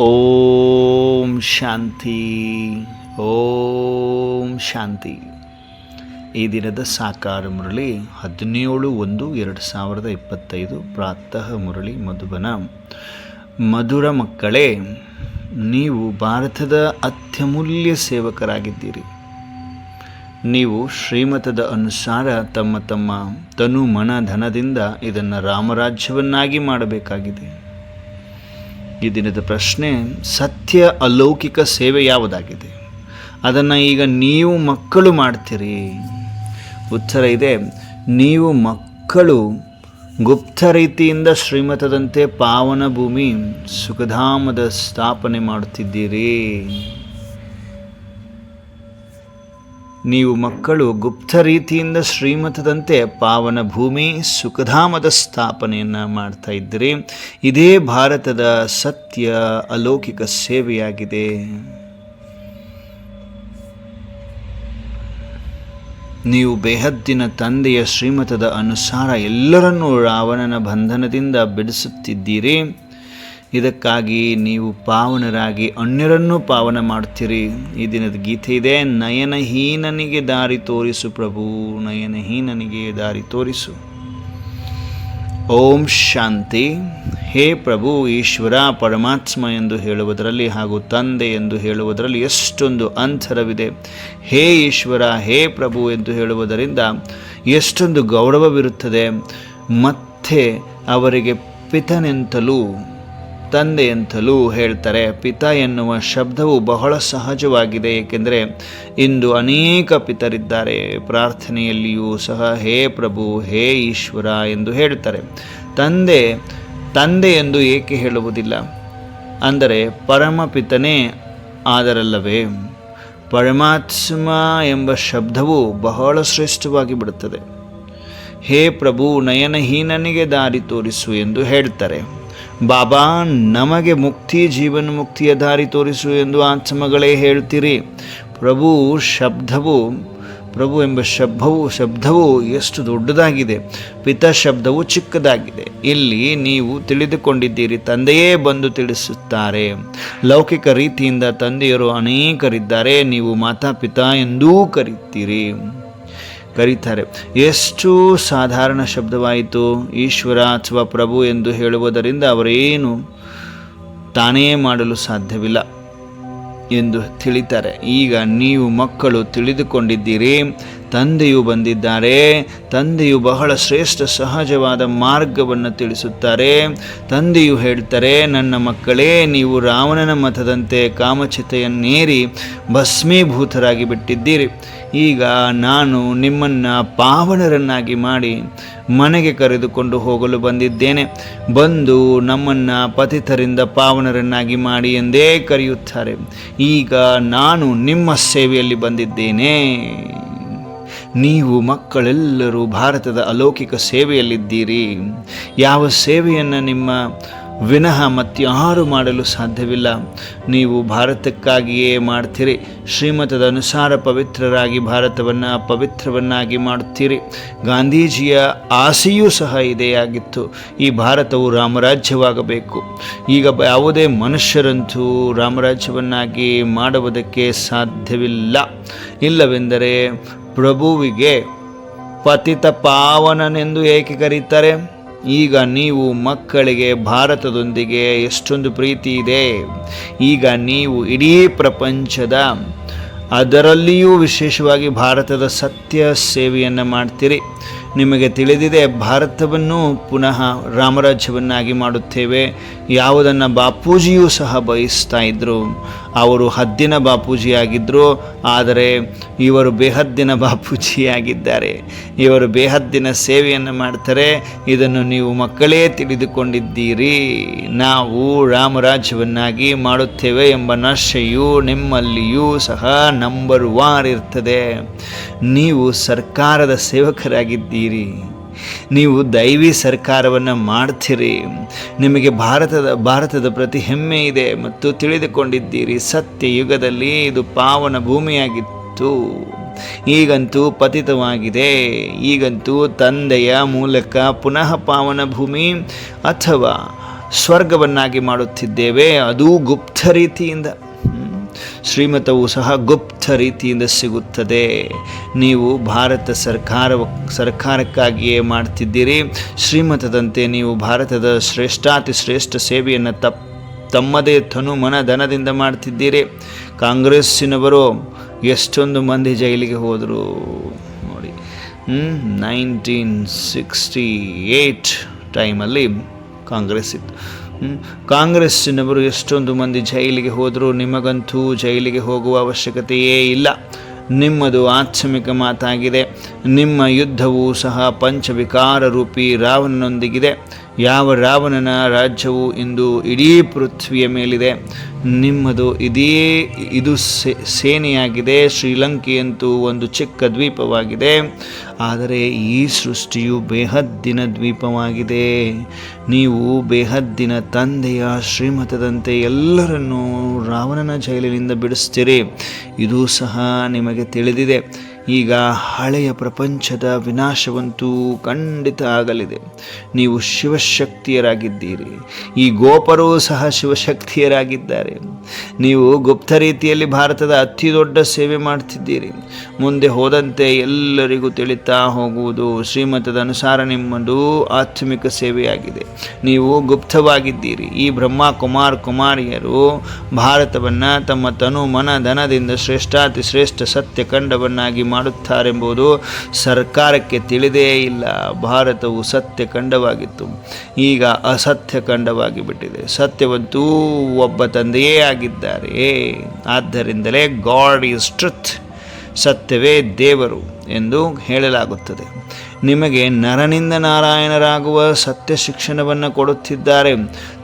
ಓಂ ಶಾಂತಿ ಓಂ ಶಾಂತಿ. ಈ ದಿನದ ಸಾಕಾರ ಮುರಳಿ, ಹದಿನೇಳು ಒಂದು ಎರಡು ಸಾವಿರದ ಇಪ್ಪತ್ತೈದು ಪ್ರಾತಃ ಮುರಳಿ ಮಧುಬನ. ಮಧುರ ಮಕ್ಕಳೇ, ನೀವು ಭಾರತದ ಅತ್ಯಮೂಲ್ಯ ಸೇವಕರಾಗಿದ್ದೀರಿ. ನೀವು ಶ್ರೀಮತದ ಅನುಸಾರ ತಮ್ಮ ತಮ್ಮ ತನು ಮನ ಧನದಿಂದ ಇದನ್ನು ರಾಮರಾಜ್ಯವನ್ನಾಗಿ ಮಾಡಬೇಕಾಗಿದೆ. ಈ ದಿನದ ಪ್ರಶ್ನೆ, ಸತ್ಯ ಅಲೌಕಿಕ ಸೇವೆ ಯಾವುದಾಗಿದೆ? ಅದನ್ನು ಈಗ ನೀವು ಮಕ್ಕಳು ಮಾಡ್ತೀರಿ. ಉತ್ತರ ಇದೆ, ನೀವು ಮಕ್ಕಳು ಗುಪ್ತ ರೀತಿಯಿಂದ ಶ್ರೀಮತದಂತೆ ಪಾವನ ಭೂಮಿ ಸುಖಧಾಮದ ಸ್ಥಾಪನೆ ಮಾಡುತ್ತಿದ್ದೀರಿ. ನೀವು ಮಕ್ಕಳು ಗುಪ್ತ ರೀತಿಯಿಂದ ಶ್ರೀಮತದಂತೆ ಪಾವನ ಭೂಮಿ ಸುಖಧಾಮದ ಸ್ಥಾಪನೆಯನ್ನು ಮಾಡ್ತಾ ಇದ್ದೀರಿ. ಇದೇ ಭಾರತದ ಸತ್ಯ ಅಲೌಕಿಕ ಸೇವೆಯಾಗಿದೆ. ನೀವು ಬೇಹದ್ದಿನ ತಂದೆಯ ಶ್ರೀಮತದ ಅನುಸಾರ ಎಲ್ಲರನ್ನೂ ರಾವಣನ ಬಂಧನದಿಂದ ಬಿಡಿಸುತ್ತಿದ್ದೀರಿ. ಇದಕ್ಕಾಗಿ ನೀವು ಪಾವನರಾಗಿ ಅನ್ಯರನ್ನು ಪಾವನ ಮಾಡ್ತೀರಿ ಈ ದಿನದ ಗೀತೆ ಇದೆ, ನಯನಹೀನನಿಗೆ ದಾರಿ ತೋರಿಸು ಪ್ರಭು, ನಯನಹೀನನಿಗೆ ದಾರಿ ತೋರಿಸು. ಓಂ ಶಾಂತಿ. ಹೇ ಪ್ರಭು, ಈಶ್ವರ, ಪರಮಾತ್ಮ ಎಂದು ಹೇಳುವುದರಲ್ಲಿ ಹಾಗೂ ತಂದೆ ಎಂದು ಹೇಳುವುದರಲ್ಲಿ ಎಷ್ಟೊಂದು ಅಂತರವಿದೆ. ಹೇ ಈಶ್ವರ, ಹೇ ಪ್ರಭು ಎಂದು ಹೇಳುವುದರಿಂದ ಎಷ್ಟೊಂದು ಗೌರವವಿರುತ್ತದೆ. ಮತ್ತೆ ಅವರಿಗೆ ಪಿತನೆಂತಲೂ ತಂದೆ ಅಂತಲೂ ಹೇಳ್ತಾರೆ, ಪಿತ ಎನ್ನುವ ಶಬ್ದವು ಬಹಳ ಸಹಜವಾಗಿದೆ, ಏಕೆಂದರೆ ಇಂದು ಅನೇಕ ಪಿತರಿದ್ದಾರೆ. ಪ್ರಾರ್ಥನೆಯಲ್ಲಿಯೂ ಸಹ, ಹೇ ಪ್ರಭು, ಹೇ ಈಶ್ವರ ಎಂದು ಹೇಳ್ತಾರೆ. ತಂದೆ ತಂದೆ ಎಂದು ಏಕೆ ಹೇಳುವುದಿಲ್ಲ? ಅಂದರೆ, ಪರಮಪಿತನೇ ಆದರಲ್ಲವೇ? ಪರಮಾತ್ಮ ಎಂಬ ಶಬ್ದವು ಬಹಳ ಶ್ರೇಷ್ಠವಾಗಿ ಬಿಡುತ್ತದೆ. ಹೇ ಪ್ರಭು, ನಯನಹೀನನಿಗೆ ದಾರಿ ತೋರಿಸು ಎಂದು ಹೇಳ್ತಾರೆ. ಬಾಬಾ, ನಮಗೆ ಮುಕ್ತಿ, ಜೀವನ ಮುಕ್ತಿಯ ದಾರಿ ತೋರಿಸು ಎಂದು ಆತ್ಮಗಳೇ ಹೇಳ್ತೀರಿ. ಪ್ರಭು, ಶಬ್ದವು, ಪ್ರಭು ಎಂಬ ಶಬ್ದವು ಶಬ್ದವು ಎಷ್ಟು ದೊಡ್ಡದಾಗಿದೆ. ಪಿತ ಶಬ್ದವು ಚಿಕ್ಕದಾಗಿದೆ. ಇಲ್ಲಿ ನೀವು ತಿಳಿದುಕೊಂಡಿದ್ದೀರಿ, ತಂದೆಯೇ ಬಂದು ತಿಳಿಸುತ್ತಾರೆ. ಲೌಕಿಕ ರೀತಿಯಿಂದ ತಂದೆಯರು ಅನೇಕರಿದ್ದಾರೆ, ನೀವು ಮಾತಾ, ಪಿತಾ ಎಂದೂ ಕರೀತೀರಿ. ಕರೀತಾರೆ. ಎಷ್ಟು ಸಾಧಾರಣ ಶಬ್ದವಾಯಿತು. ಈಶ್ವರ ಅಥವಾ ಪ್ರಭು ಎಂದು ಹೇಳುವುದರಿಂದ ಅವರೇನು ತಾನೇ ಮಾಡಲು ಸಾಧ್ಯವಿಲ್ಲ ಎಂದು ತಿಳಿತಾರೆ. ಈಗ ನೀವು ಮಕ್ಕಳು ತಿಳಿದುಕೊಂಡಿದ್ದೀರಿ ತಂದೆಯು ಬಂದಿದ್ದಾರೆ. ತಂದೆಯು ಬಹಳ ಶ್ರೇಷ್ಠ ಸಹಜವಾದ ಮಾರ್ಗವನ್ನು ತಿಳಿಸುತ್ತಾರೆ. ತಂದೆಯು ಹೇಳ್ತಾರೆ, ನನ್ನ ಮಕ್ಕಳೇ, ನೀವು ರಾವಣನ ಮತದಂತೆ ಕಾಮಚಿತೆಯನ್ನೇರಿ ಭಸ್ಮೀಭೂತರಾಗಿ ಬಿಟ್ಟಿದ್ದೀರಿ. ಈಗ ನಾನು ನಿಮ್ಮನ್ನು ಪಾವನರನ್ನಾಗಿ ಮಾಡಿ ಮನೆಗೆ ಕರೆದುಕೊಂಡು ಹೋಗಲು ಬಂದಿದ್ದೇನೆ. ಬಂದು ನಮ್ಮನ್ನು ಪತಿತರಿಂದ ಪಾವನರನ್ನಾಗಿ ಮಾಡಿ ಎಂದೇ ಕರೆಯುತ್ತಾರೆ. ಈಗ ನಾನು ನಿಮ್ಮ ಸೇವೆಯಲ್ಲಿ ಬಂದಿದ್ದೇನೆ. ನೀವು ಮಕ್ಕಳೆಲ್ಲರೂ ಭಾರತದ ಅಲೌಕಿಕ ಸೇವೆಯಲ್ಲಿದ್ದೀರಿ. ಯಾವ ಸೇವೆಯನ್ನು ನಿಮ್ಮ ವಿನಃ ಮತ್ಯಾರು ಮಾಡಲು ಸಾಧ್ಯವಿಲ್ಲ. ನೀವು ಭಾರತಕ್ಕಾಗಿಯೇ ಮಾಡ್ತೀರಿ. ಶ್ರೀಮತದ ಅನುಸಾರ ಪವಿತ್ರರಾಗಿ ಭಾರತವನ್ನು ಪವಿತ್ರವನ್ನಾಗಿ ಮಾಡುತ್ತೀರಿ. ಗಾಂಧೀಜಿಯ ಆಸೆಯೂ ಸಹ ಇದೇ ಆಗಿತ್ತು. ಈ ಭಾರತವು ರಾಮರಾಜ್ಯವಾಗಬೇಕು. ಈಗ ಯಾವುದೇ ಮನುಷ್ಯರಂತೂ ರಾಮರಾಜ್ಯವನ್ನಾಗಿ ಮಾಡುವುದಕ್ಕೆ ಸಾಧ್ಯವಿಲ್ಲ. ಇಲ್ಲವೆಂದರೆ ಪ್ರಭುವಿಗೆ ಪತಿತ ಪಾವನನೆಂದು ಏಕೆ ಕರೀತಾರೆ? ಈಗ ನೀವು ಮಕ್ಕಳಿಗೆ ಭಾರತದೊಂದಿಗೆ ಎಷ್ಟೊಂದು ಪ್ರೀತಿ ಇದೆ. ಈಗ ನೀವು ಇಡೀ ಪ್ರಪಂಚದ ಅದರಲ್ಲಿಯೂ ವಿಶೇಷವಾಗಿ ಭಾರತದ ಸತ್ಯ ಸೇವೆಯನ್ನು ಮಾಡ್ತೀರಿ. ನಿಮಗೆ ತಿಳಿದಿದೆ, ಭಾರತವನ್ನು ಪುನಃ ರಾಮರಾಜ್ಯವನ್ನಾಗಿ ಮಾಡುತ್ತೇವೆ. ಯಾವುದನ್ನು ಬಾಪೂಜಿಯೂ ಸಹ ಬಯಸ್ತಾ ಇದ್ದರು ಅವರು ಹದ್ದಿನ ಬಾಪೂಜಿಯಾಗಿದ್ದರು ಆದರೆ ಇವರು ಬೇಹದ್ದಿನ ಬಾಪೂಜಿಯಾಗಿದ್ದಾರೆ. ಇವರು ಬೇಹದ್ದಿನ ಸೇವೆಯನ್ನು ಮಾಡ್ತಾರೆ. ಇದನ್ನು ನೀವು ಮಕ್ಕಳೇ ತಿಳಿದುಕೊಂಡಿದ್ದೀರಿ. ನಾವು ರಾಮರಾಜ್ಯವನ್ನಾಗಿ ಮಾಡುತ್ತೇವೆ ಎಂಬ ನಶೆಯು ನಿಮ್ಮಲ್ಲಿಯೂ ಸಹ ನಂಬರ್ ವಾರ್ ಇರ್ತದೆ. ನೀವು ಸರ್ಕಾರದ ಸೇವಕರಾಗಿದ್ದೀರಿ. ನೀವು ದೈವಿ ಸರ್ಕಾರವನ್ನು ಮಾಡ್ತೀರಿ. ನಿಮಗೆ ಭಾರತದ ಭಾರತದ ಪ್ರತಿ ಹೆಮ್ಮೆ ಇದೆ ಮತ್ತು ತಿಳಿದುಕೊಂಡಿದ್ದೀರಿ. ಸತ್ಯ ಯುಗದಲ್ಲಿ ಇದು ಪಾವನ ಭೂಮಿಯಾಗಿತ್ತು. ಈಗಂತೂ ಪತಿತವಾಗಿದೆ. ಈಗಂತೂ ತಂದೆಯ ಮೂಲಕ ಪುನಃ ಪಾವನ ಭೂಮಿ ಅಥವಾ ಸ್ವರ್ಗವನ್ನಾಗಿ ಮಾಡುತ್ತಿದ್ದೇವೆ. ಅದು ಗುಪ್ತ ರೀತಿಯಿಂದ. ಶ್ರೀಮತವು ಸಹ ಗುಪ್ತ ರೀತಿಯಿಂದ ಸಿಗುತ್ತದೆ. ನೀವು ಭಾರತ ಸರ್ಕಾರ, ಸರ್ಕಾರಕ್ಕಾಗಿಯೇ ಮಾಡ್ತಿದ್ದೀರಿ. ಶ್ರೀಮತದಂತೆ ನೀವು ಭಾರತದ ಶ್ರೇಷ್ಠಾತಿ ಶ್ರೇಷ್ಠ ಸೇವೆಯನ್ನು ತಪ್ಪು ತಮ್ಮದೇ ತನು ಮನ ಧನದಿಂದ ಮಾಡ್ತಿದ್ದೀರಿ. ಕಾಂಗ್ರೆಸ್ಸಿನವರು ಎಷ್ಟೊಂದು ಮಂದಿ ಜೈಲಿಗೆ ಹೋದರು ನೋಡಿ. ನೈನ್ಟೀನ್ ಸಿಕ್ಸ್ಟಿ ಏಯ್ಟ್ ಟೈಮಲ್ಲಿ ಕಾಂಗ್ರೆಸ್ ಇತ್ತು. ಕಾಂಗ್ರೆಸ್ಸಿನವರು ಎಷ್ಟೊಂದು ಮಂದಿ ಜೈಲಿಗೆ ಹೋದರೂ, ನಿಮಗಂತೂ ಜೈಲಿಗೆ ಹೋಗುವ ಅವಶ್ಯಕತೆಯೇ ಇಲ್ಲ. ನಿಮ್ಮದು ಆತ್ಮಿಕ ಮಾತಾಗಿದೆ. ನಿಮ್ಮ ಯುದ್ಧವೂ ಸಹ ಪಂಚವಿಕಾರ ರೂಪಿ ರಾವಣನೊಂದಿಗಿದೆ. ಯಾವ ರಾವಣನ ರಾಜ್ಯವು ಇಂದು ಇಡೀ ಪೃಥ್ವಿಯ ಮೇಲಿದೆ. ನಿಮ್ಮದು ಇದೇ, ಇದು ಸೇನೆಯಾಗಿದೆ, ಶ್ರೀಲಂಕೆಯಂತೂ ಒಂದು ಚಿಕ್ಕ ದ್ವೀಪವಾಗಿದೆ. ಆದರೆ ಈ ಸೃಷ್ಟಿಯು ಬೇಹದ್ದಿನ ದ್ವೀಪವಾಗಿದೆ. ನೀವು ಬೇಹದ್ದಿನ ತಂದೆಯ ಶ್ರೀಮತದಂತೆ ಎಲ್ಲರನ್ನೂ ರಾವಣನ ಜೈಲಿನಿಂದ ಬಿಡಿಸ್ತೀರಿ. ಇದು ಸಹ ನಿಮಗೆ ತಿಳಿದಿದೆ. ಈಗ ಹಳೆಯ ಪ್ರಪಂಚದ ವಿನಾಶವಂತೂ ಖಂಡಿತ ಆಗಲಿದೆ. ನೀವು ಶಿವಶಕ್ತಿಯರಾಗಿದ್ದೀರಿ. ಈ ಗೋಪರೂ ಸಹ ಶಿವಶಕ್ತಿಯರಾಗಿದ್ದಾರೆ. ನೀವು ಗುಪ್ತ ರೀತಿಯಲ್ಲಿ ಭಾರತದ ಅತಿ ದೊಡ್ಡ ಸೇವೆ ಮಾಡ್ತಿದ್ದೀರಿ. ಮುಂದೆ ಹೋದಂತೆ ಎಲ್ಲರಿಗೂ ತಿಳಿತಾ ಹೋಗುವುದು ಶ್ರೀಮತದ ಅನುಸಾರ ನಿಮ್ಮದು ಆತ್ಮಿಕ ಸೇವೆಯಾಗಿದೆ. ನೀವು ಗುಪ್ತವಾಗಿದ್ದೀರಿ. ಈ ಬ್ರಹ್ಮ, ಕುಮಾರ್, ಕುಮಾರಿಯರು ಭಾರತವನ್ನು ತಮ್ಮ ತನು ಮನ ಧನದಿಂದ ಶ್ರೇಷ್ಠಾತಿ ಶ್ರೇಷ್ಠ ಸತ್ಯಖಂಡವನ್ನಾಗಿ ಮಾಡುತ್ತಾರೆಂಬುದು ಸರ್ಕಾರಕ್ಕೆ ತಿಳಿದೇ ಇಲ್ಲ. ಭಾರತವು ಸತ್ಯಖಂಡವಾಗಿತ್ತು ಈಗ ಅಸತ್ಯ ಖಂಡವಾಗಿ ಬಿಟ್ಟಿದೆ. ಸತ್ಯವಂತೂ ಒಬ್ಬ ತಂದೆಯೇ ಆಗಿದ್ದಾರೆ. ಆದ್ದರಿಂದಲೇ ಗಾಡ್ ಈಸ್ ಟ್ರುತ್, ಸತ್ಯವೇ ದೇವರು ಎಂದು ಹೇಳಲಾಗುತ್ತದೆ. ನಿಮಗೆ ನರನಿಂದ ನಾರಾಯಣರಾಗುವ ಸತ್ಯ ಶಿಕ್ಷಣವನ್ನು ಕೊಡುತ್ತಿದ್ದಾರೆ.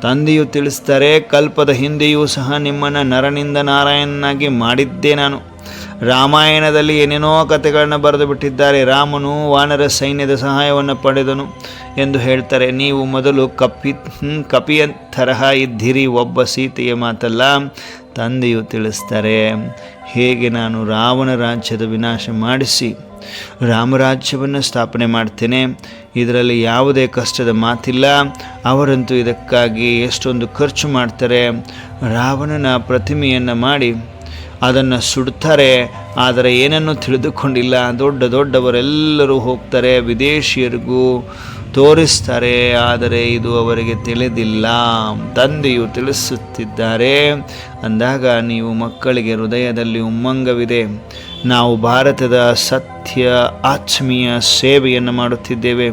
ತಂದೆಯು ತಿಳಿಸ್ತಾರೆ ಕಲ್ಪದ ಹಿಂದೆಯೂ ಸಹ ನಿಮ್ಮನ್ನು ನರನಿಂದ ನಾರಾಯಣನಾಗಿ ಮಾಡಿದ್ದೆ ನಾನು. ರಾಮಾಯಣದಲ್ಲಿ ಏನೇನೋ ಕಥೆಗಳನ್ನು ಬರೆದು ಬಿಟ್ಟಿದ್ದಾರೆ. ರಾಮನು ವಾನರ ಸೈನ್ಯದ ಸಹಾಯವನ್ನು ಪಡೆದನು ಎಂದು ಹೇಳ್ತಾರೆ. ನೀವು ಮೊದಲು ಕಪಿ ಕಪಿಯ ತರಹ ಇದ್ದಿರಿ. ಒಬ್ಬ ಸೀತೆಯ ಮಾತಲ್ಲ, ತಂದೆಯು ತಿಳಿಸ್ತಾರೆ. ಹೇಗೆ ನಾನು ರಾವಣ ರಾಜ್ಯದ ವಿನಾಶ ಮಾಡಿಸಿ ರಾಮರಾಜ್ಯವನ್ನು ಸ್ಥಾಪನೆ ಮಾಡ್ತೇನೆ? ಇದರಲ್ಲಿ ಯಾವುದೇ ಕಷ್ಟದ ಮಾತಿಲ್ಲ. ಅವರಂತೂ ಇದಕ್ಕಾಗಿ ಎಷ್ಟೊಂದು ಖರ್ಚು ಮಾಡ್ತಾರೆ. ರಾವಣನ ಪ್ರತಿಮೆಯನ್ನು ಮಾಡಿ ಅದನ್ನು ಸುಡ್ತಾರೆ, ಆದರೆ ಏನನ್ನು ತಿಳಿದುಕೊಂಡಿಲ್ಲ. ದೊಡ್ಡ ದೊಡ್ಡವರೆಲ್ಲರೂ ಹೋಗ್ತಾರೆ, ವಿದೇಶಿಯರಿಗೂ ತೋರಿಸ್ತಾರೆ, ಆದರೆ ಇದು ಅವರಿಗೆ ತಿಳಿದಿಲ್ಲ. ತಂದೆಯು ತಿಳಿಸುತ್ತಿದ್ದಾರೆ. ಅಂದಾಗ ನೀವು ಮಕ್ಕಳಿಗೆ ಹೃದಯದಲ್ಲಿ ಉಮ್ಮಂಗವಿದೆ. ನಾವು ಭಾರತದ ಸತ್ಯ, ಆತ್ಮೀಯ ಸೇವೆಯನ್ನು ಮಾಡುತ್ತಿದ್ದೇವೆ.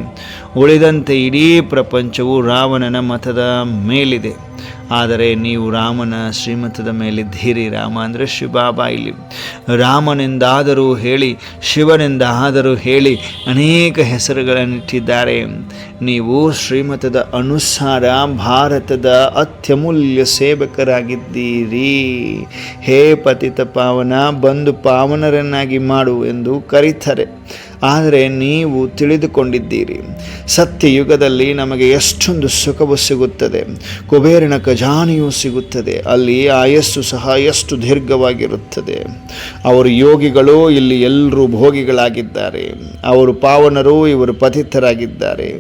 ಉಳಿದಂತೆ ಇಡೀ ಪ್ರಪಂಚವು ರಾವಣನ ಮತದ ಮೇಲಿದೆ. ಆದರೆ ನೀವು ರಾಮನ ಶ್ರೀಮತದ ಮೇಲಿದ್ದೀರಿ ರಾಮ ಅಂದರೆ ಶಿವಬಾಬಾ ಇಲ್ಲಿ. ರಾಮನೆಂದಾದರೂ ಹೇಳಿ, ಶಿವನೆಂದಾದರೂ ಹೇಳಿ ಅನೇಕ ಹೆಸರುಗಳನ್ನಿಟ್ಟಿದ್ದಾರೆ. ನೀವು ಶ್ರೀಮತದ ಅನುಸಾರ ಭಾರತದ ಅತ್ಯಮೂಲ್ಯ ಸೇವಕರಾಗಿದ್ದೀರಿ. ಹೇ ಪತಿತ ಪಾವನ, ಬಂದು ಪಾವನರನ್ನಾಗಿ ಮಾಡು ಎಂದು ಕರೀತಾರೆ. ಆದರೆ ನೀವು ತಿಳಿದುಕೊಂಡಿದ್ದೀರಿ. ಸತ್ಯ ಯುಗದಲ್ಲಿ ನಮಗೆ ಎಷ್ಟೊಂದು ಸುಖವು ಸಿಗುತ್ತದೆ. ಕುಬೇರನ ಖಜಾನೆಯೂ ಸಿಗುತ್ತದೆ. ಅಲ್ಲಿ ಆಯಸ್ಸು ಸಹ ಎಷ್ಟು ದೀರ್ಘವಾಗಿರುತ್ತದೆ. ಅವರು ಯೋಗಿಗಳು ಇಲ್ಲಿ ಎಲ್ಲರೂ ಭೋಗಿಗಳಾಗಿದ್ದಾರೆ. ಅವರು ಪಾವನರು ಇವರು ಪತಿತರಾಗಿದ್ದಾರೆ.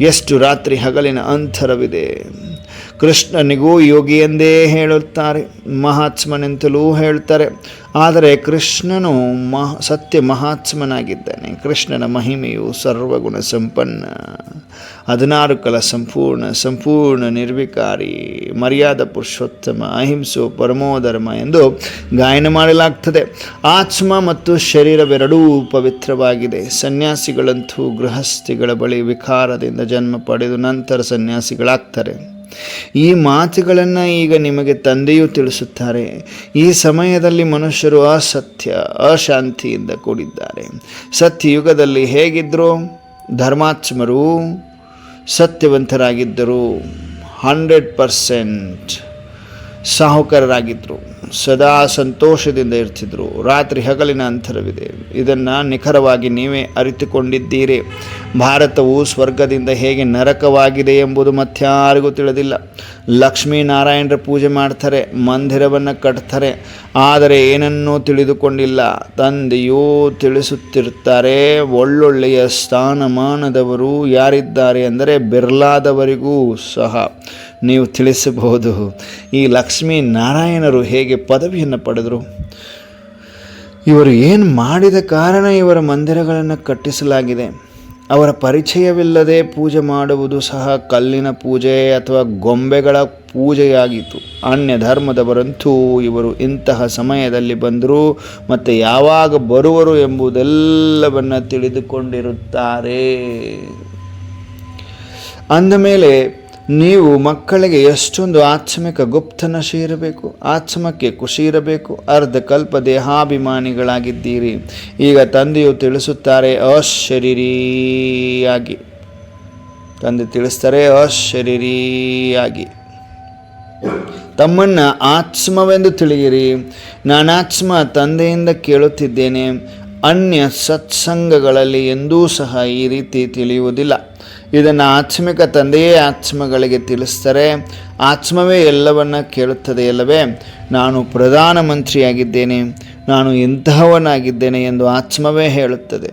ಎಷ್ಟು ರಾತ್ರಿ ಹಗಲಿನ ಅಂತರವಿದೆ. ಕೃಷ್ಣನಿಗೂ ಯೋಗಿ ಎಂದೇ ಹೇಳುತ್ತಾರೆ. ಮಹಾತ್ಮನೆಂತಲೂ ಹೇಳ್ತಾರೆ. ಆದರೆ ಕೃಷ್ಣನು ಮಹ, ಸತ್ಯ ಮಹಾತ್ಮನಾಗಿದ್ದಾನೆ. ಕೃಷ್ಣನ ಮಹಿಮೆಯು ಸರ್ವಗುಣ ಸಂಪನ್ನ. ಹದಿನಾರು ಕಲ ಸಂಪೂರ್ಣ ಸಂಪೂರ್ಣ ನಿರ್ವಿಕಾರಿ, ಮರ್ಯಾದ ಪುರುಷೋತ್ತಮ, ಅಹಿಂಸು ಪರಮೋಧರ್ಮ ಎಂದು ಗಾಯನ ಮಾಡಲಾಗ್ತದೆ. ಆತ್ಮ ಮತ್ತು ಶರೀರವೆರಡೂ ಪವಿತ್ರವಾಗಿದೆ. ಸನ್ಯಾಸಿಗಳಂತೂ ಗೃಹಸ್ಥಿಗಳ ಬಳಿ ವಿಕಾರದಿಂದ ಜನ್ಮ ಪಡೆದು ನಂತರ ಸನ್ಯಾಸಿಗಳಾಗ್ತಾರೆ. ಈ ಮಾತುಗಳನ್ನು ಈಗ ನಿಮಗೆ ತಂದೆಯೂ ತಿಳಿಸುತ್ತಾರೆ. ಈ ಸಮಯದಲ್ಲಿ ಮನುಷ್ಯರು ಅಸತ್ಯ, ಅಶಾಂತಿಯಿಂದ ಕೂಡಿದ್ದಾರೆ. ಸತ್ಯಯುಗದಲ್ಲಿ ಹೇಗಿದ್ದರು ಧರ್ಮಾತ್ಮರು ಸತ್ಯವಂತರಾಗಿದ್ದರು. ಹಂಡ್ರೆಡ್ ಪರ್ಸೆಂಟ್ ಸಾಹುಕಾರರಾಗಿದ್ದರು ಸದಾ ಸಂತೋಷದಿಂದ ಇರ್ತಿದ್ರು. ರಾತ್ರಿ ಹಗಲಿನ ಅಂತರವಿದೆ. ಇದನ್ನು ನಿಖರವಾಗಿ ನೀವೇ ಅರಿತುಕೊಂಡಿದ್ದೀರಿ. ಭಾರತವು ಸ್ವರ್ಗದಿಂದ ಹೇಗೆ ನರಕವಾಗಿದೆ ಎಂಬುದು ಮತ್ಯಾರಿಗೂ ತಿಳಿದಿಲ್ಲ. ಲಕ್ಷ್ಮೀನಾರಾಯಣರ ಪೂಜೆ ಮಾಡ್ತಾರೆ, ಮಂದಿರವನ್ನು ಕಟ್ತಾರೆ, ಆದರೆ ಏನನ್ನೂ ತಿಳಿದುಕೊಂಡಿಲ್ಲ. ತಂದೆಯೂ ತಿಳಿಸುತ್ತಿರ್ತಾರೆ, ಒಳ್ಳೊಳ್ಳೆಯ ಸ್ಥಾನಮಾನದವರು ಯಾರಿದ್ದಾರೆ ಅಂದರೆ ಬಿರ್ಲಾದವರಿಗೂ ಸಹ. ನೀವು ತಿಳಿಸಬಹುದು. ಈ ಲಕ್ಷ್ಮೀ ನಾರಾಯಣರು ಹೇಗೆ ಪದವಿಯನ್ನು ಪಡೆದರು? ಇವರು ಏನು ಮಾಡಿದ ಕಾರಣ ಇವರ ಮಂದಿರಗಳನ್ನು ಕಟ್ಟಿಸಲಾಗಿದೆ? ಅವರ ಪರಿಚಯವಿಲ್ಲದೆ ಪೂಜೆ ಮಾಡುವುದು ಸಹ ಕಲ್ಲಿನ ಪೂಜೆ ಅಥವಾ ಗೊಂಬೆಗಳ ಪೂಜೆಯಾಗಿತ್ತು. ಅನ್ಯ ಧರ್ಮದವರಂತೂ ಇವರು ಇಂತಹ ಸಮಯದಲ್ಲಿ ಬಂದರು ಮತ್ತು ಯಾವಾಗ ಬರುವರು ಎಂಬುದೆಲ್ಲವನ್ನು ತಿಳಿದುಕೊಂಡಿರುತ್ತಾರೆ. ಅಂದಮೇಲೆ ನೀವು ಮಕ್ಕಳಿಗೆ ಎಷ್ಟೊಂದು ಆತ್ಮಿಕ ಗುಪ್ತನ ಇರಬೇಕು ಆತ್ಮಕ್ಕೆ ಖುಷಿ ಇರಬೇಕು ಅರ್ಧ ಕಲ್ಪ ದೇಹಾಭಿಮಾನಿಗಳಾಗಿದ್ದೀರಿ ಈಗ ತಂದೆಯು ತಿಳಿಸುತ್ತಾರೆ, ಅಶರೀರಿಯಾಗಿ. ತಂದೆ ತಿಳಿಸ್ತಾರೆ, ಅಶರೀರಿಯಾಗಿ. ತಮ್ಮನ್ನು ಆತ್ಮವೆಂದು ತಿಳಿಯಿರಿ. ನಾನಾತ್ಮ ತಂದೆಯಿಂದ ಕೇಳುತ್ತಿದ್ದೇನೆ. ಅನ್ಯ ಸತ್ಸಂಗಗಳಲ್ಲಿ ಎಂದೂ ಸಹ ಈ ರೀತಿ ತಿಳಿಯುವುದಿಲ್ಲ. ಇದನ್ನು ಆತ್ಮಿಕ ತಂದೆಯೇ ಆತ್ಮಗಳಿಗೆ ತಿಳಿಸ್ತಾರೆ. ಆತ್ಮವೇ ಎಲ್ಲವನ್ನ ಕೇಳುತ್ತದೆ ಅಲ್ಲವೇ? ನಾನು ಪ್ರಧಾನಮಂತ್ರಿಯಾಗಿದ್ದೇನೆ ನಾನು ಇಂತಹವನಾಗಿದ್ದೇನೆ ಎಂದು ಆತ್ಮವೇ ಹೇಳುತ್ತದೆ?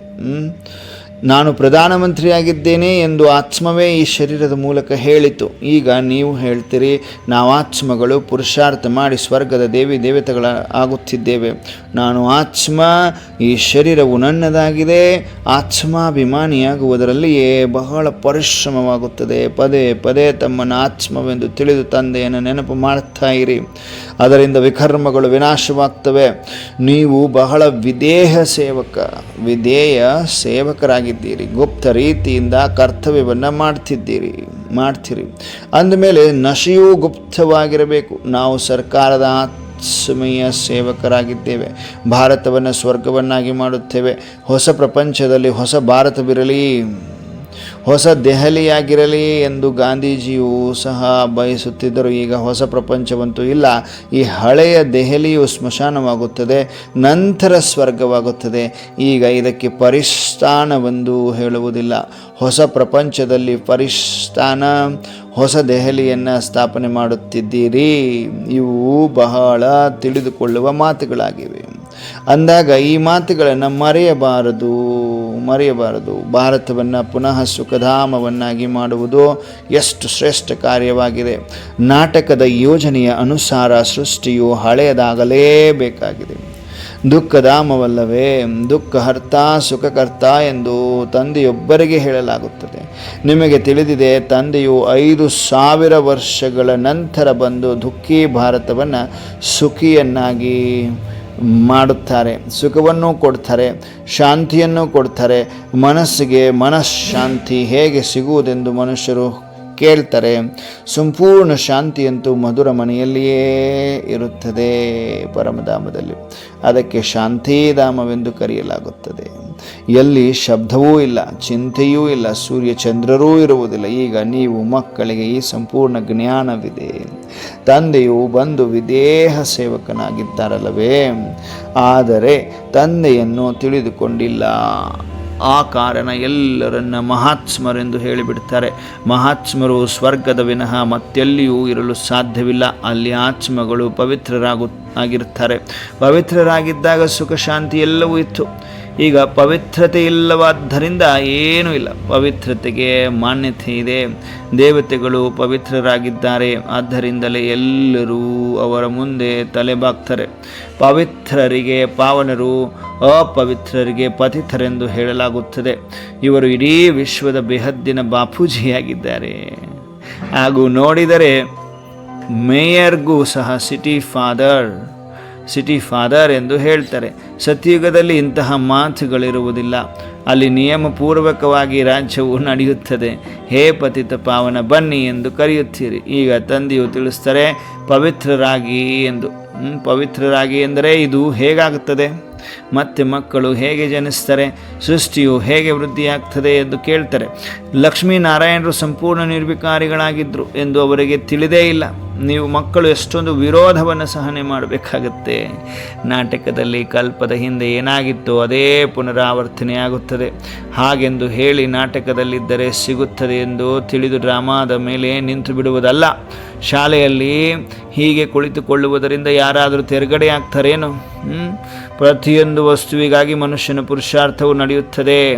ನಾನು ಪ್ರಧಾನಮಂತ್ರಿಯಾಗಿದ್ದೇನೆ ಎಂದು ಆತ್ಮವೇ ಈ ಶರೀರದ ಮೂಲಕ ಹೇಳಿತು. ಈಗ ನೀವು ಹೇಳ್ತೀರಿ, ನಾವು ಆತ್ಮಗಳು ಪುರುಷಾರ್ಥ ಮಾಡಿ ಸ್ವರ್ಗದ ದೇವಿ ದೇವತೆಗಳ ಆಗುತ್ತಿದ್ದೇವೆ. ನಾನು ಆತ್ಮ, ಈ ಶರೀರವು ನನ್ನದಾಗಿದೆ. ಆತ್ಮಾಭಿಮಾನಿಯಾಗುವುದರಲ್ಲಿಯೇ ಬಹಳ ಪರಿಶ್ರಮವಾಗುತ್ತದೆ. ಪದೇ ಪದೇ ತಮ್ಮನ್ನು ಆತ್ಮವೆಂದು ತಿಳಿದು ತಂದೆಯನ್ನು ನೆನಪು ಮಾಡ್ತಾ ಇರಿ. ಅದರಿಂದ ವಿಕರ್ಮಗಳು ವಿನಾಶವಾಗ್ತವೆ. ನೀವು ಬಹಳ ವಿಧೇಯ ಸೇವಕ, ವಿಧೇಯ ಸೇವಕರಾಗಿದ್ದೀರಿ. ಗುಪ್ತ ರೀತಿಯಿಂದ ಕರ್ತವ್ಯವನ್ನು ಮಾಡ್ತಿದ್ದೀರಿ, ಮಾಡ್ತೀರಿ. ಅಂದಮೇಲೆ ನಶೆಯೂ ಗುಪ್ತವಾಗಿರಬೇಕು. ನಾವು ಸರ್ಕಾರದ ಆತ್ಮೀಯ ಸೇವಕರಾಗಿದ್ದೇವೆ. ಭಾರತವನ್ನು ಸ್ವರ್ಗವನ್ನಾಗಿ ಮಾಡುತ್ತೇವೆ. ಹೊಸ ಪ್ರಪಂಚದಲ್ಲಿ ಹೊಸ ಭಾರತವಿರಲಿ. ಹೊಸ ದೆಹಲಿಯಾಗಿರಲಿ ಎಂದು ಗಾಂಧೀಜಿಯು ಸಹ ಬಯಸುತ್ತಿದ್ದರು. ಈಗ ಹೊಸ ಪ್ರಪಂಚವಂತೂ ಇಲ್ಲ. ಈ ಹಳೆಯ ದೆಹಲಿಯು ಸ್ಮಶಾನವಾಗುತ್ತದೆ, ನಂತರ ಸ್ವರ್ಗವಾಗುತ್ತದೆ. ಈಗ ಇದಕ್ಕೆ ಪರಿಷ್ಠಾನವೆಂದು ಹೇಳುವುದಿಲ್ಲ. ಹೊಸ ಪ್ರಪಂಚದಲ್ಲಿ ಪರಿಸ್ಥಾನ, ಹೊಸ ದೆಹಲಿಯನ್ನು ಸ್ಥಾಪನೆ ಮಾಡುತ್ತಿದ್ದೀರಿ. ಇವು ಬಹಳ ತಿಳಿದುಕೊಳ್ಳುವ ಮಾತುಗಳಾಗಿವೆ. ಅಂದಾಗ ಈ ಮಾತುಗಳನ್ನು ಮರೆಯಬಾರದು ಮರೆಯಬಾರದು. ಭಾರತವನ್ನು ಪುನಃ ಸುಖಧಾಮವನ್ನಾಗಿ ಮಾಡುವುದು ಎಷ್ಟು ಶ್ರೇಷ್ಠ ಕಾರ್ಯವಾಗಿದೆ. ನಾಟಕದ ಯೋಜನೆಯ ಅನುಸಾರ ಸೃಷ್ಟಿಯು ಹಳೆಯದಾಗಲೇಬೇಕಾಗಿದೆ. ದುಃಖಧಾಮವಲ್ಲವೇ ದುಃಖಹರ್ತ ಸುಖಕರ್ತ ಎಂದು ತಂದೆಯೊಬ್ಬರಿಗೆ ಹೇಳಲಾಗುತ್ತದೆ. ನಿಮಗೆ ತಿಳಿದಿದೆ, ತಂದೆಯು ಐದು ಸಾವಿರ ವರ್ಷಗಳ ನಂತರ ಬಂದು ದುಃಖಿ ಭಾರತವನ್ನು ಸುಖಿಯನ್ನಾಗಿ ಮಾಡುತ್ತಾರೆ, ಸುಖವನ್ನು ಕೊಡ್ತಾರೆ, ಶಾಂತಿಯನ್ನು ಕೊಡ್ತಾರೆ. ಮನಸ್ಸಿಗೆ ಮನಃಶಾಂತಿ ಹೇಗೆ ಸಿಗುವುದೆಂದು ಮನುಷ್ಯರು ಕೇಳ್ತಾರೆ. ಸಂಪೂರ್ಣ ಶಾಂತಿಯಂತೂ ಮಧುರ ಮನೆಯಲ್ಲಿಯೇ ಇರುತ್ತದೆ ಪರಮಧಾಮದಲ್ಲಿ. ಅದಕ್ಕೆ ಶಾಂತಿಧಾಮವೆಂದು ಕರೆಯಲಾಗುತ್ತದೆ. ಎಲ್ಲಿ ಶಬ್ದವೂ ಇಲ್ಲ, ಚಿಂತೆಯೂ ಇಲ್ಲ, ಸೂರ್ಯ ಚಂದ್ರರೂ ಇರುವುದಿಲ್ಲ. ಈಗ ನೀವು ಮಕ್ಕಳಿಗೆ ಈ ಸಂಪೂರ್ಣ ಜ್ಞಾನವಿದೆ. ತಂದೆಯು ಬಂದು ವಿದೇಹ ಸೇವಕನಾಗಿದ್ದಾರಲ್ಲವೇ? ಆದರೆ ತಂದೆಯನ್ನು ತಿಳಿದುಕೊಂಡಿಲ್ಲ. ಆ ಕಾರಣ ಎಲ್ಲರನ್ನ ಮಹಾತ್ಮರೆಂದು ಹೇಳಿಬಿಡ್ತಾರೆ. ಮಹಾತ್ಮರು ಸ್ವರ್ಗದ ವಿನಃ ಮತ್ತೆಲ್ಲಿಯೂ ಇರಲು ಸಾಧ್ಯವಿಲ್ಲ. ಅಲ್ಲಿ ಆತ್ಮಗಳು ಪವಿತ್ರರಾಗು, ಆಗಿರ್ತಾರೆ. ಪವಿತ್ರರಾಗಿದ್ದಾಗ ಸುಖ ಶಾಂತಿ ಎಲ್ಲವೂ ಇತ್ತು. ಈಗ ಪವಿತ್ರತೆ ಇಲ್ಲವಾದ್ದರಿಂದ ಏನೂ ಇಲ್ಲ. ಪವಿತ್ರತೆಗೆ ಮಾನ್ಯತೆ ಇದೆ. ದೇವತೆಗಳು ಪವಿತ್ರರಾಗಿದ್ದಾರೆ. ಆದ್ದರಿಂದಲೇ ಎಲ್ಲರೂ ಅವರ ಮುಂದೆ ತಲೆಬಾಗ್ತಾರೆ. ಪವಿತ್ರರಿಗೆ ಪಾವನರು ಅಪವಿತ್ರರಿಗೆ ಪತಿತರೆಂದು ಹೇಳಲಾಗುತ್ತದೆ. ಇವರು ಇಡೀ ವಿಶ್ವದ ಬೆಹದ್ದಿನ ಬಾಪೂಜಿಯಾಗಿದ್ದಾರೆ. ಹಾಗೂ ನೋಡಿದರೆ ಮೇಯರ್ಗೂ ಸಹ ಸಿಟಿ ಫಾದರ್ ಸಿಟಿ ಫಾದರ್ ಎಂದು ಹೇಳ್ತಾರೆ. ಸತ್ಯುಗದಲ್ಲಿ ಇಂತಹ ಮಾತುಗಳಿರುವುದಿಲ್ಲ. ಅಲ್ಲಿ ನಿಯಮಪೂರ್ವಕವಾಗಿ ರಾಜ್ಯವು ನಡೆಯುತ್ತದೆ. ಹೇ ಪತಿತ ಪಾವನ, ಬನ್ನಿ ಎಂದು ಕರೆಯುತ್ತೀರಿ. ಈಗ ತಂದೆಯು ತಿಳಿಸ್ತಾರೆ, ಪವಿತ್ರರಾಗಿ ಎಂದು. ಪವಿತ್ರರಾಗಿ ಎಂದರೆ ಇದು ಹೇಗಾಗುತ್ತದೆ? ಮತ್ತೆ ಮಕ್ಕಳು ಹೇಗೆ ಜನಿಸ್ತಾರೆ? ಸೃಷ್ಟಿಯು ಹೇಗೆ ವೃದ್ಧಿಯಾಗ್ತದೆ ಎಂದು ಕೇಳ್ತಾರೆ. ಲಕ್ಷ್ಮೀನಾರಾಯಣರು ಸಂಪೂರ್ಣ ನಿರ್ವಿಕಾರಿಗಳಾಗಿದ್ದರು ಎಂದು ಅವರಿಗೆ ತಿಳಿದೇ ಇಲ್ಲ. ನೀವು ಮಕ್ಕಳು ಎಷ್ಟೊಂದು ವಿರೋಧವನ್ನು ಸಹನೆ ಮಾಡಬೇಕಾಗತ್ತೆ. ನಾಟಕದಲ್ಲಿ ಕಲ್ಪದ ಹಿಂದೆ ಏನಾಗಿತ್ತೋ ಅದೇ ಪುನರಾವರ್ತನೆಯಾಗುತ್ತದೆ ಹಾಗೆಂದು ಹೇಳಿ ನಾಟಕದಲ್ಲಿದ್ದರೆ ಸಿಗುತ್ತದೆ ಎಂದು ತಿಳಿದು ಡ್ರಾಮಾದ ಮೇಲೆ ನಿಂತು ಬಿಡುವುದಲ್ಲ. ಶಾಲೆಯಲ್ಲಿ ಹೀಗೆ ಕುಳಿತುಕೊಳ್ಳುವುದರಿಂದ ಯಾರಾದರೂ ತೆರಗಡೆ ಆಗ್ತಾರೇನು? ಪ್ರತಿಯೊಂದು ವಸ್ತುವಿಗಾಗಿ ಮನುಷ್ಯನ ಪುರುಷಾರ್ಥವು ನಡೆಯುತ್ತದೆ.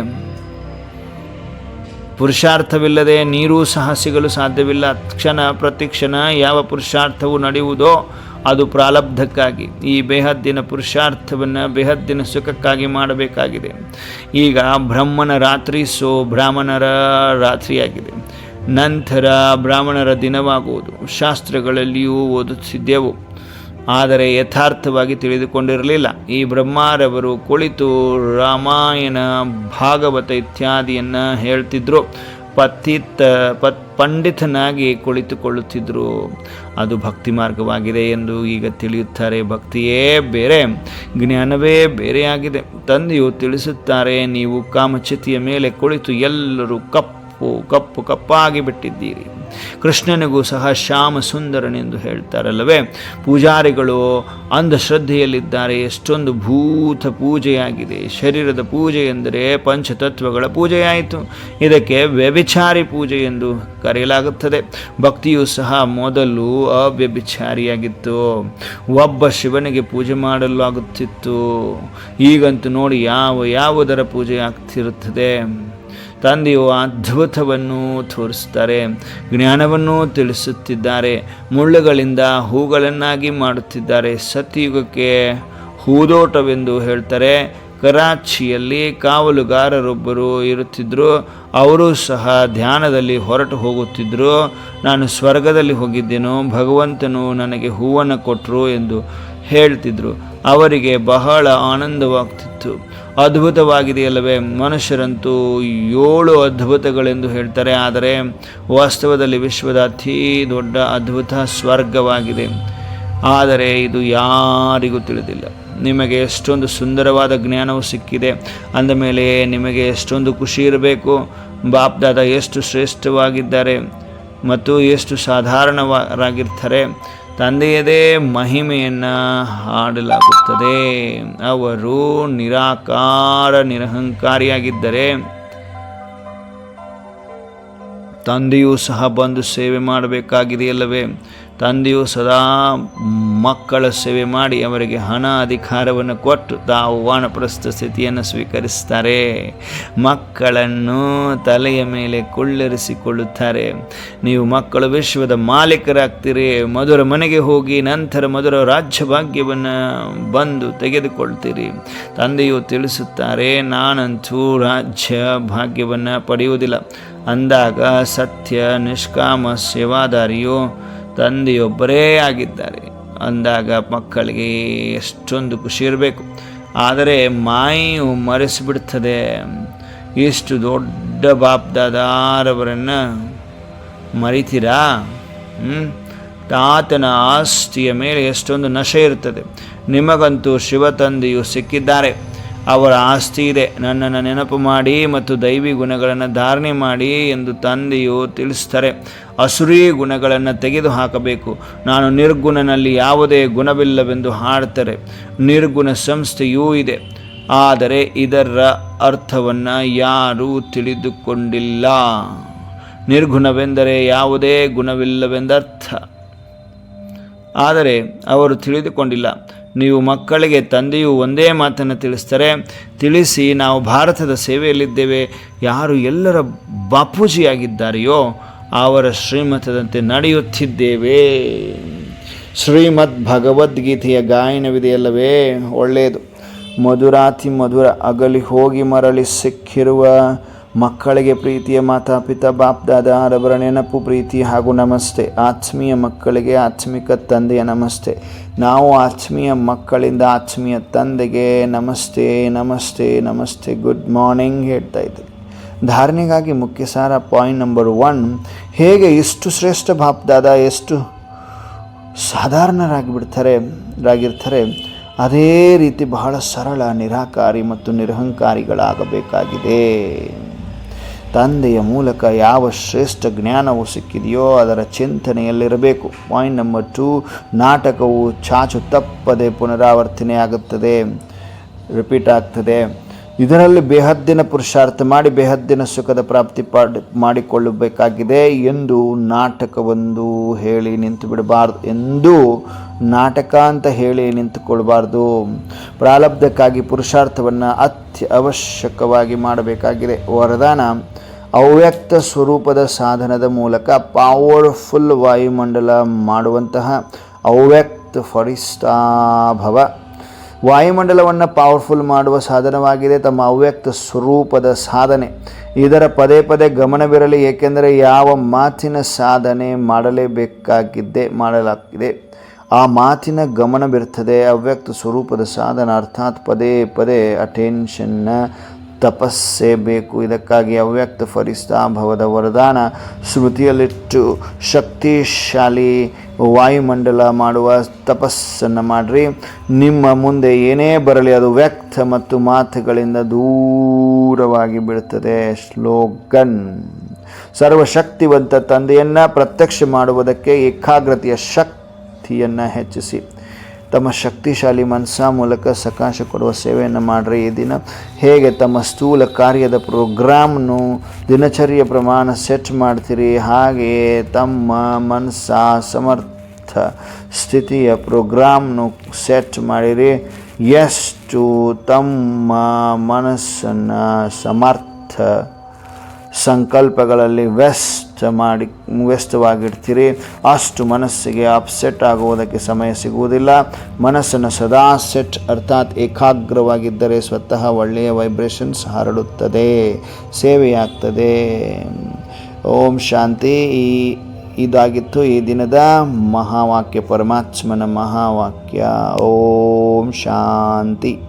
ಪುರುಷಾರ್ಥವಿಲ್ಲದೆ ನೀರೂ ಸಹ ಸಿಗಲು ಸಾಧ್ಯವಿಲ್ಲ. ಕ್ಷಣ ಪ್ರತಿಕ್ಷಣ ಯಾವ ಪುರುಷಾರ್ಥವು ನಡೆಯುವುದೋ ಅದು ಪ್ರಾಲಬ್ಧಕ್ಕಾಗಿ. ಈ ಬೇಹದ್ದಿನ ಪುರುಷಾರ್ಥವನ್ನು ಬೇಹದ್ದಿನ ಸುಖಕ್ಕಾಗಿ ಮಾಡಬೇಕಾಗಿದೆ. ಈಗ ಬ್ರಹ್ಮನ ರಾತ್ರಿ ಸೋ ಬ್ರಾಹ್ಮಣರ ರಾತ್ರಿಯಾಗಿದೆ. ನಂತರ ಬ್ರಾಹ್ಮಣರ ದಿನವಾಗುವುದು. ಶಾಸ್ತ್ರಗಳಲ್ಲಿಯೂ ಓದುತ್ತಿದ್ದೆವು. ಆದರೆ ಯಥಾರ್ಥವಾಗಿ ತಿಳಿದುಕೊಂಡಿರಲಿಲ್ಲ. ಈ ಬ್ರಹ್ಮಾರವರು ಕುಳಿತು ರಾಮಾಯಣ, ಭಾಗವತ ಇತ್ಯಾದಿಯನ್ನು ಹೇಳ್ತಿದ್ರು. ಪತಿತ, ಪತ್, ಪಂಡಿತನಾಗಿ ಕುಳಿತುಕೊಳ್ಳುತ್ತಿದ್ದರು ಅದು ಭಕ್ತಿ ಮಾರ್ಗವಾಗಿದೆ ಎಂದು ಈಗ ತಿಳಿಯುತ್ತಾರೆ. ಭಕ್ತಿಯೇ ಬೇರೆ, ಜ್ಞಾನವೇ ಬೇರೆಯಾಗಿದೆ. ತಂದೆಯು ತಿಳಿಸುತ್ತಾರೆ, ನೀವು ಕಾಮಚಿತಿಯ ಮೇಲೆ ಕುಳಿತು ಎಲ್ಲರೂ ಕಪ್ಪು ಕಪ್ಪು, ಕಪ್ಪಾಗಿ ಬಿಟ್ಟಿದ್ದೀರಿ. ಕೃಷ್ಣನಿಗೂ ಸಹ ಶ್ಯಾಮ ಸುಂದರನೆಂದು ಹೇಳ್ತಾರಲ್ಲವೇ? ಪೂಜಾರಿಗಳು ಅಂಧಶ್ರದ್ಧೆಯಲ್ಲಿದ್ದಾರೆ ಎಷ್ಟೊಂದು ಭೂತ ಪೂಜೆಯಾಗಿದೆ. ಶರೀರದ ಪೂಜೆ ಎಂದರೆ ಪಂಚತತ್ವಗಳ ಪೂಜೆಯಾಯಿತು. ಇದಕ್ಕೆ ವ್ಯಭಿಚಾರಿ ಪೂಜೆ ಎಂದು ಕರೆಯಲಾಗುತ್ತದೆ. ಭಕ್ತಿಯು ಸಹ ಮೊದಲು ಅವ್ಯಭಿಚಾರಿಯಾಗಿತ್ತು. ಒಬ್ಬ ಶಿವನಿಗೆ ಪೂಜೆ ಮಾಡಲು ಆಗುತ್ತಿತ್ತು. ಈಗಂತೂ ನೋಡಿ ಯಾವ ಯಾವುದರ ಪೂಜೆ ಆಗ್ತಿರುತ್ತದೆ? ತಂದೆಯು ಅದ್ಭುತವನ್ನು ತೋರಿಸುತ್ತಾರೆ, ಜ್ಞಾನವನ್ನು ತಿಳಿಸುತ್ತಿದ್ದಾರೆ, ಮುಳ್ಳುಗಳಿಂದ ಹೂಗಳನ್ನಾಗಿ ಮಾಡುತ್ತಿದ್ದಾರೆ. ಸತ್ಯಯುಗಕ್ಕೆ ಹೂದೋಟವೆಂದು ಹೇಳ್ತಾರೆ. ಕರಾಚಿಯಲ್ಲಿ ಕಾವಲುಗಾರರೊಬ್ಬರು ಇರುತ್ತಿದ್ದರು. ಅವರು ಸಹ ಧ್ಯಾನದಲ್ಲಿ ಹೊರಟು ಹೋಗುತ್ತಿದ್ದರು. ನಾನು ಸ್ವರ್ಗದಲ್ಲಿ ಹೋಗಿದ್ದೆನು, ಭಗವಂತನು ನನಗೆ ಹೂವನ್ನು ಕೊಟ್ಟರು ಎಂದು ಹೇಳ್ತಿದ್ರು. ಅವರಿಗೆ ಬಹಳ ಆನಂದವಾಗ್ತಿತ್ತು. ಅದ್ಭುತವಾಗಿದೆಯಲ್ಲವೇ? ಮನುಷ್ಯರಂತೂ ಏಳು ಅದ್ಭುತಗಳೆಂದು ಹೇಳ್ತಾರೆ. ಆದರೆ ವಾಸ್ತವದಲ್ಲಿ ವಿಶ್ವದ ಅತಿ ದೊಡ್ಡ ಅದ್ಭುತ ಸ್ವರ್ಗವಾಗಿದೆ. ಆದರೆ ಇದು ಯಾರಿಗೂ ತಿಳಿದಿಲ್ಲ. ನಿಮಗೆ ಎಷ್ಟೊಂದು ಸುಂದರವಾದ ಜ್ಞಾನವು ಸಿಕ್ಕಿದೆ. ಅಂದಮೇಲೆ ನಿಮಗೆ ಎಷ್ಟೊಂದು ಖುಷಿ ಇರಬೇಕು. ಬಾಪ್ದಾದ ಎಷ್ಟು ಶ್ರೇಷ್ಠವಾಗಿದ್ದಾರೆ ಮತ್ತು ಎಷ್ಟು ಸಾಧಾರಣರಾಗಿರ್ತಾರೆ ತಂದೆಯದೇ ಮಹಿಮೆಯನ್ನು ಹಾಡಲಾಗುತ್ತದೆ. ಅವರು ನಿರಾಕಾರ ನಿರಹಂಕಾರಿಯಾಗಿದ್ದರೆ ತಂದೆಯೂ ಸಹ ಬಂದು ಸೇವೆ ಮಾಡಬೇಕಾಗಿದೆಯಲ್ಲವೇ? ತಂದೆಯು ಸದಾ ಮಕ್ಕಳ ಸೇವೆ ಮಾಡಿ ಅವರಿಗೆ ಹಣ ಅಧಿಕಾರವನ್ನು ಕೊಟ್ಟು ತಾವು ವಾನಪ್ರಸ್ಥ ಸ್ಥಿತಿಯನ್ನು ಸ್ವೀಕರಿಸ್ತಾರೆ ಮಕ್ಕಳನ್ನು ತಲೆಯ ಮೇಲೆ ಕುಳ್ಳರಿಸಿಕೊಳ್ಳುತ್ತಾರೆ. ನೀವು ಮಕ್ಕಳು ವಿಶ್ವದ ಮಾಲೀಕರಾಗ್ತೀರಿ. ಮಧುರ ಮನೆಗೆ ಹೋಗಿ ನಂತರ ಮಧುರ ರಾಜ್ಯ ಭಾಗ್ಯವನ್ನು ಬಂದು ತೆಗೆದುಕೊಳ್ತೀರಿ. ತಂದೆಯು ತಿಳಿಸುತ್ತಾರೆ, ನಾನಂತೂ ರಾಜ್ಯ ಭಾಗ್ಯವನ್ನು ಪಡೆಯುವುದಿಲ್ಲ. ಅಂದಾಗ ಸತ್ಯ, ನಿಷ್ಕಾಮ, ಸೇವಾದಾರಿಯು ತಂದೆಯೊಬ್ಬರೇ ಆಗಿದ್ದಾರೆ. ಅಂದಾಗ ಮಕ್ಕಳಿಗೆ ಎಷ್ಟೊಂದು ಖುಷಿ ಇರಬೇಕು. ಆದರೆ ಮಾಯು ಮರೆಸಿಬಿಡ್ತದೆ ಎಷ್ಟು ದೊಡ್ಡ ಬಾಪ್ದಾದಾರವರನ್ನು ಮರಿತೀರಾ? ತಾತನ ಆಸ್ತಿಯ ಮೇಲೆ ಎಷ್ಟೊಂದು ನಶೆ ಇರ್ತದೆ ನಿಮಗಂತೂ ಶಿವ ತಂದೆಯು ಸಿಕ್ಕಿದ್ದಾರೆ. ಅವರ ಆಸ್ತಿ ಇದೆ. ನನ್ನನ್ನು ನೆನಪು ಮಾಡಿ ಮತ್ತು ದೈವಿ ಗುಣಗಳನ್ನು ಧಾರಣೆ ಮಾಡಿ ಎಂದು ತಂದೆಯು ತಿಳಿಸ್ತಾರೆ ಅಸುರಿ ಗುಣಗಳನ್ನು ತೆಗೆದು ಹಾಕಬೇಕು ನಾನು ನಿರ್ಗುಣನಲ್ಲಿ ಯಾವುದೇ ಗುಣವಿಲ್ಲವೆಂದು ಹಾಡ್ತಾರೆ ನಿರ್ಗುಣ ಸಂಸ್ಥೆಯೂ ಇದೆ. ಆದರೆ ಇದರ ಅರ್ಥವನ್ನು ಯಾರೂ ತಿಳಿದುಕೊಂಡಿಲ್ಲ. ನಿರ್ಗುಣವೆಂದರೆ ಯಾವುದೇ ಗುಣವಿಲ್ಲವೆಂದರ್ಥ. ಆದರೆ ಅವರು ತಿಳಿದುಕೊಂಡಿಲ್ಲ. ನೀವು ಮಕ್ಕಳಿಗೆ, ತಂದೆಯು ಒಂದೇ ಮಾತನ್ನು ತಿಳಿಸ್ತಾರೆ ತಿಳಿಸಿ ನಾವು ಭಾರತದ ಸೇವೆಯಲ್ಲಿದ್ದೇವೆ. ಯಾರು ಎಲ್ಲರ ಬಾಪೂಜಿಯಾಗಿದ್ದಾರೆಯೋ, ಅವರ ಶ್ರೀಮತದಂತೆ ನಡೆಯುತ್ತಿದ್ದೇವೆ. ಶ್ರೀಮದ್ ಭಗವದ್ಗೀತೆಯ ಗಾಯನವಿದೆಯಲ್ಲವೇ? ಒಳ್ಳೆಯದು. ಮಧುರಾತಿ ಮಧುರ ಅಗಲಿ ಹೋಗಿ ಮರಳಿ ಸಿಕ್ಕಿರುವ ಮಕ್ಕಳಿಗೆ ಪ್ರೀತಿಯ ಮಾತಾಪಿತ ಬಾಪ್ದಾದಾರವರ ನೆನಪು ಪ್ರೀತಿ ಹಾಗೂ ನಮಸ್ತೆ. ಆತ್ಮೀಯ ಮಕ್ಕಳಿಗೆ ಆತ್ಮಿಕ ತಂದೆಯ ನಮಸ್ತೆ. ನಾವು ಆತ್ಮೀಯ ಮಕ್ಕಳಿಂದ ಆತ್ಮೀಯ ತಂದೆಗೆ ನಮಸ್ತೆ ನಮಸ್ತೆ ನಮಸ್ತೆ, ಗುಡ್ ಮಾರ್ನಿಂಗ್ ಹೇಳ್ತಾ ಇದ್ದೀವಿ ಧಾರಣೆಗಾಗಿ ಮುಖ್ಯ ಸಾರ ಪಾಯಿಂಟ್ ನಂಬರ್ ಒನ್, ಹೇಗೆ ಎಷ್ಟು ಶ್ರೇಷ್ಠ ಬಾಪ್ದಾದ ಎಷ್ಟು ಸಾಧಾರಣರಾಗಿಬಿಡ್ತಾರೆ, ರಾಗಿರ್ತಾರೆ, ಅದೇ ರೀತಿ ಬಹಳ ಸರಳ, ನಿರಾಕಾರಿ ಮತ್ತು ನಿರಹಂಕಾರಿಗಳಾಗಬೇಕಾಗಿದೆ. ತಂದೆಯ ಮೂಲಕ ಯಾವ ಶ್ರೇಷ್ಠ ಜ್ಞಾನವು ಸಿಕ್ಕಿದೆಯೋ ಅದರ ಚಿಂತನೆಯಲ್ಲಿರಬೇಕು. ಪಾಯಿಂಟ್ ನಂಬರ್ ಟೂ ನಾಟಕವು ಚಾಚು ತಪ್ಪದೆ ಪುನರಾವರ್ತನೆಯಾಗುತ್ತದೆ ರಿಪೀಟ್ ಆಗ್ತದೆ. ಇದರಲ್ಲಿ ಬೇಹದ್ದಿನ ಪುರುಷಾರ್ಥ ಮಾಡಿ ಬೇಹದ್ದಿನ ಸುಖದ ಪ್ರಾಪ್ತಿ ಪಾಡ್, ಮಾಡಿಕೊಳ್ಳಬೇಕಾಗಿದೆ ಎಂದು ನಾಟಕವೊಂದು ಹೇಳಿ ನಿಂತು ಬಿಡಬಾರ್ದು ಎಂದು ನಾಟಕ ಅಂತ ಹೇಳಿ ನಿಂತುಕೊಳ್ಬಾರ್ದು. ಪ್ರಾರಬ್ಧಕ್ಕಾಗಿ ಪುರುಷಾರ್ಥವನ್ನು ಅತ್ಯ ಅವಶ್ಯಕವಾಗಿ ಮಾಡಬೇಕಾಗಿದೆ. ವರದಾನ ಅವ್ಯಕ್ತ ಸ್ವರೂಪದ ಸಾಧನದ ಮೂಲಕ ಪವರ್ಫುಲ್ ವಾಯುಮಂಡಲ ಮಾಡುವಂತಹ ಅವ್ಯಕ್ತ ಫರಿಸ್ತಾಭವ. ವಾಯುಮಂಡಲವನ್ನು ಪವರ್ಫುಲ್ ಮಾಡುವ ಸಾಧನವಾಗಿದೆ, ತಮ್ಮ ಅವ್ಯಕ್ತ ಸ್ವರೂಪದ ಸಾಧನೆ. ಇದರ ಪದೇ ಪದೇ ಗಮನವಿರಲಿ, ಏಕೆಂದರೆ ಯಾವ ಮಾತಿನ ಸಾಧನೆ ಮಾಡಲೇಬೇಕಾಗಿದ್ದೆ ಮಾಡಲಾಗಿದೆ ಆ ಮಾತಿನ ಗಮನವಿರ್ತದೆ ಅವ್ಯಕ್ತ ಸ್ವರೂಪದ ಸಾಧನ, ಅರ್ಥಾತ್ ಪದೇ ಪದೇ ಅಟೆನ್ಷನ್ನ ತಪಸ್ಸೇ ಬೇಕು. ಇದಕ್ಕಾಗಿ ಅವ್ಯಕ್ತ ಫರಿಸ್ತಾಭವದ ವರದಾನ ಸ್ಮೃತಿಯಲ್ಲಿಟ್ಟು ಶಕ್ತಿಶಾಲಿ ವಾಯುಮಂಡಲ ಮಾಡುವ ತಪಸ್ಸನ್ನು ಮಾಡಿರಿ. ನಿಮ್ಮ ಮುಂದೆ ಏನೇ ಬರಲಿ ಅದು ವ್ಯಕ್ತ ಮತ್ತು ಮಾತುಗಳಿಂದ ದೂರವಾಗಿ ಬಿಡುತ್ತದೆ ಶ್ಲೋಗನ್. ಸರ್ವಶಕ್ತಿವಂತ ತಂದೆಯನ್ನು ಪ್ರತ್ಯಕ್ಷ ಮಾಡುವುದಕ್ಕೆ ಏಕಾಗ್ರತೆಯ ಶಕ್ತಿಯನ್ನು ಹೆಚ್ಚಿಸಿ. ತಮ್ಮ ಶಕ್ತಿಶಾಲಿ ಮನಸ್ಸ ಮೂಲಕ ಸಕಾಶ ಕೊಡುವ ಸೇವೆಯನ್ನು ಮಾಡಿರಿ. ಈ ದಿನ ಹೇಗೆ ತಮ್ಮ ಸ್ಥೂಲ ಕಾರ್ಯದ ಪ್ರೋಗ್ರಾಮ್ನು ದಿನಚರಿಯ ಪ್ರಮಾಣ ಸೆಟ್ ಮಾಡ್ತೀರಿ. ಹಾಗೆಯೇ ತಮ್ಮ ಮನಸ್ಸ ಸಮರ್ಥ ಸ್ಥಿತಿಯ ಪ್ರೋಗ್ರಾಮ್ನು ಸೆಟ್ ಮಾಡಿರಿ. ಎಷ್ಟು ತಮ್ಮ ಮನಸ್ಸನ್ನು ಸಮರ್ಥ ಸಂಕಲ್ಪಗಳಲ್ಲಿ ವ್ಯಸ್ತ ಮಾಡಿ ವ್ಯಸ್ತವಾಗಿರ್ತೀರಿ. ಅಷ್ಟು ಮನಸ್ಸಿಗೆ ಅಪ್ಸೆಟ್ ಆಗುವುದಕ್ಕೆ ಸಮಯ ಸಿಗುವುದಿಲ್ಲ. ಮನಸ್ಸನ್ನು ಸದಾ ಸೆಟ್ ಅರ್ಥಾತ್ ಏಕಾಗ್ರವಾಗಿದ್ದರೆ ಸ್ವತಃ ಒಳ್ಳೆಯ ವೈಬ್ರೇಷನ್ಸ್ ಹರಡುತ್ತದೆ. ಸೇವೆಯಾಗ್ತದೆ. ಓಂ ಶಾಂತಿ. ಈ ಇದಾಗಿತ್ತು ಈ ದಿನದ ಮಹಾವಾಕ್ಯ ಪರಮಾತ್ಮನ ಮಹಾವಾಕ್ಯ. ಓಂ ಶಾಂತಿ.